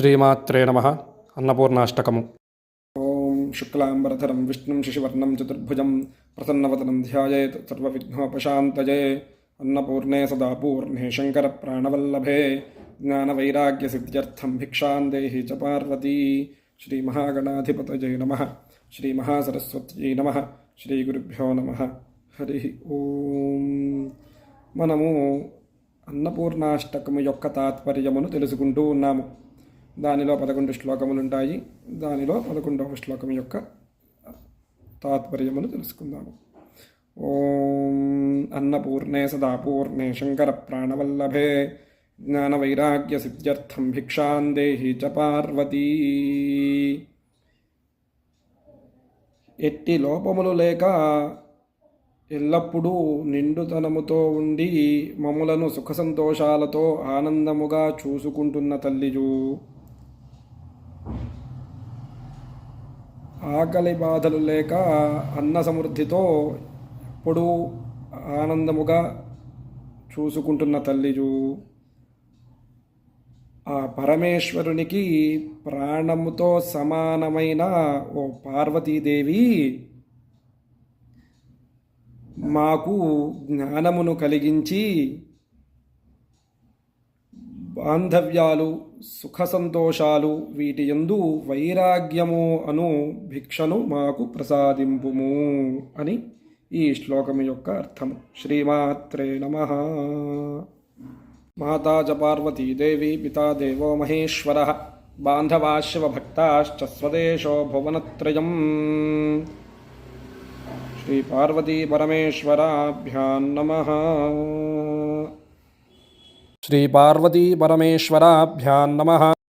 శ్రీమాత్రే నమ. అన్నపూర్ణాష్టకము. ఓం శుక్లాంబరధరం విష్ణుం శశివర్ణం చతుర్భుజం ప్రసన్నవతనం ధ్యాయేత్ సర్వవిఘ్నోపశాంతయే అన్నపూర్ణే సదా పూర్ణే శంకర ప్రాణవల్లభే జ్ఞానవైరాగ్యసిద్ధ్యర్థం భిక్షాం దేహి చ పార్వతీ. శ్రీమహాగణాధిపతయే నమ. శ్రీమహాసరస్వత్యై నమ. శ్రీగురుభ్యో నమ. హరి ఓం. మనము అన్నపూర్ణాష్టకము యొక్క తాత్పర్యమును తెలుసుకుంటూ ఉన్నాము. దానిలో పదకొండు శ్లోకములు ఉంటాయి దానిలో పదకొండవ శ్లోకం యొక్క తాత్పర్యమును తెలుసుకుందాము. ఓం అన్నపూర్ణే సదాపూర్ణే శంకర ప్రాణవల్లభే జ్ఞానవైరాగ్య సిద్ధ్యర్థం భిక్షాందేహి చ పార్వతీ. ఎట్టి లోపములు లేక ఎల్లప్పుడూ నిండుతనముతో ఉండి మములను సుఖ సంతోషాలతో ఆనందముగా చూసుకుంటున్న తల్లియు ఆకలి బాధలు లేక అన్న సమృద్ధితో ఎప్పుడూ ఆనందముగా చూసుకుంటున్న తల్లిజు ఆ పరమేశ్వరునికి ప్రాణముతో సమానమైన ఓ పార్వతీదేవి మాకు జ్ఞానమును కలిగించి బాంధవ్యాలు సుఖ సంతోషాలు వీటి ఎందు వైరాగ్యము అను భిక్షను మాకు ప్రసాదింపుము అని ఈ శ్లోకం యొక్క అర్థము. శ్రీమాత్రే నమ. మాతా చ పార్వతీదేవి పితా మహేశ్వర. బాంధవాశివభక్త స్వదేశో భువనత్రయం. శ్రీపార్వతీపరమేశ్వరాభ్యాం నమ. శ్రీ పార్వతీ పరమేశ్వరాభ్యాం నమ